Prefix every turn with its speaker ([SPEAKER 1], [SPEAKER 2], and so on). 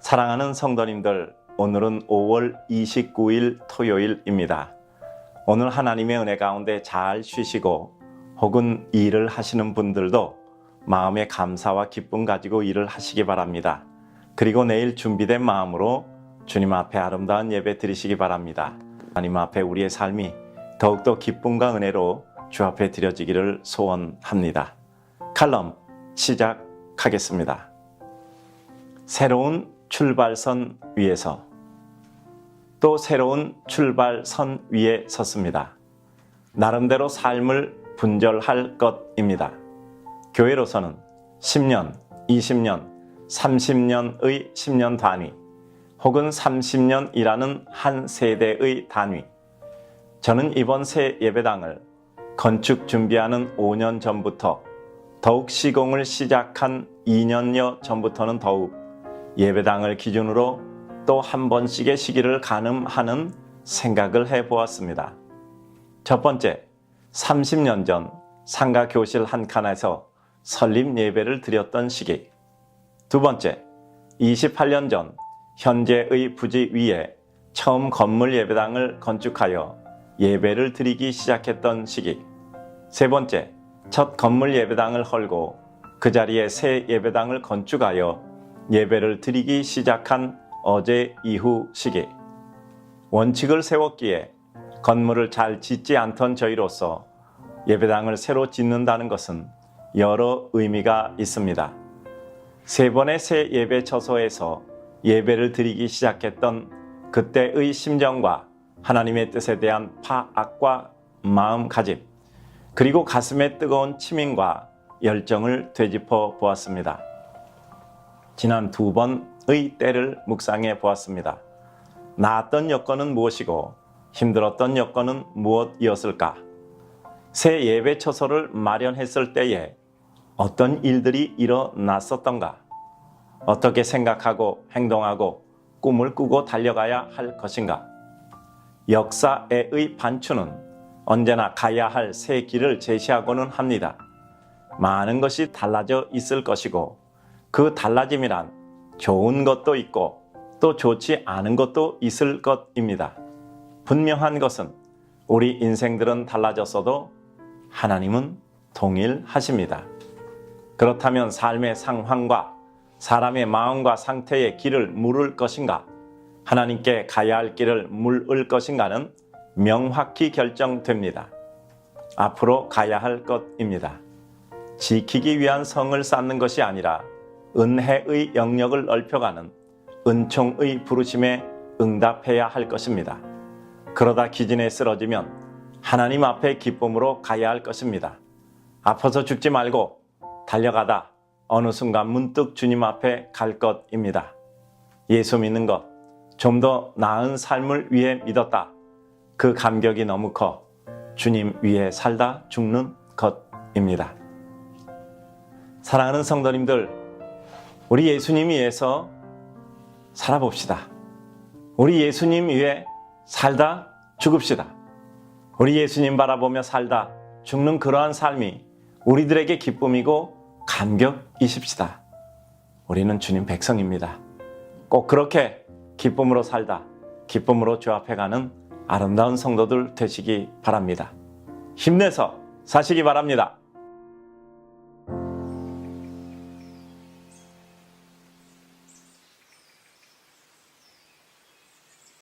[SPEAKER 1] 사랑하는 성도님들, 오늘은 5월 29일 토요일입니다. 오늘 하나님의 은혜 가운데 잘 쉬시고 혹은 일을 하시는 분들도 마음의 감사와 기쁨 가지고 일을 하시기 바랍니다. 그리고 내일 준비된 마음으로 주님 앞에 아름다운 예배 드리시기 바랍니다. 하나님 앞에 우리의 삶이 더욱더 기쁨과 은혜로 주 앞에 드려지기를 소원합니다. 칼럼 시작하겠습니다. 새로운 출발선 위에서 또 새로운 출발선 위에 섰습니다. 나름대로 삶을 분절할 것입니다. 교회로서는 10년, 20년, 30년의 10년 단위, 혹은 30년이라는 한 세대의 단위. 저는 이번 새 예배당을 건축 준비하는 5년 전부터 더욱 시공을 시작한 2년여 전부터는 더욱 예배당을 기준으로 또 한 번씩의 시기를 가늠하는 생각을 해 보았습니다. 첫 번째, 30년 전 상가 교실 한 칸에서 설립 예배를 드렸던 시기. 두 번째, 28년 전 현재의 부지 위에 처음 건물 예배당을 건축하여 예배를 드리기 시작했던 시기. 세 번째, 첫 건물 예배당을 헐고 그 자리에 새 예배당을 건축하여 예배를 드리기 시작한 어제 이후 시기. 원칙을 세웠기에 건물을 잘 짓지 않던 저희로서 예배당을 새로 짓는다는 것은 여러 의미가 있습니다. 세 번의 새 예배 처소에서 예배를 드리기 시작했던 그때의 심정과 하나님의 뜻에 대한 파악과 마음가짐, 그리고 가슴에 뜨거운 치민과 열정을 되짚어 보았습니다. 지난 두 번의 때를 묵상해 보았습니다. 나았던 여건은 무엇이고 힘들었던 여건은 무엇이었을까? 새 예배 처소를 마련했을 때에 어떤 일들이 일어났었던가? 어떻게 생각하고 행동하고 꿈을 꾸고 달려가야 할 것인가? 역사의 반추는 언제나 가야 할 새 길을 제시하고는 합니다. 많은 것이 달라져 있을 것이고 그 달라짐이란 좋은 것도 있고 또 좋지 않은 것도 있을 것입니다. 분명한 것은 우리 인생들은 달라졌어도 하나님은 동일하십니다. 그렇다면 삶의 상황과 사람의 마음과 상태의 길을 물을 것인가? 하나님께 가야 할 길을 물을 것인가는 명확히 결정됩니다. 앞으로 가야 할 것입니다. 지키기 위한 성을 쌓는 것이 아니라 은혜의 영역을 넓혀가는 은총의 부르심에 응답해야 할 것입니다. 그러다 기진에 쓰러지면 하나님 앞에 기쁨으로 가야 할 것입니다. 아파서 죽지 말고 달려가다 어느 순간 문득 주님 앞에 갈 것입니다. 예수 믿는 것, 좀 더 나은 삶을 위해 믿었다. 그 감격이 너무 커 주님 위에 살다 죽는 것입니다. 사랑하는 성도님들, 우리 예수님 위해서 살아봅시다. 우리 예수님 위해 살다 죽읍시다. 우리 예수님 바라보며 살다 죽는 그러한 삶이 우리들에게 기쁨이고 감격이십시다. 우리는 주님 백성입니다. 꼭 그렇게 기쁨으로 살다 기쁨으로 주 앞에 가는 아름다운 성도들 되시기 바랍니다. 힘내서 사시기 바랍니다.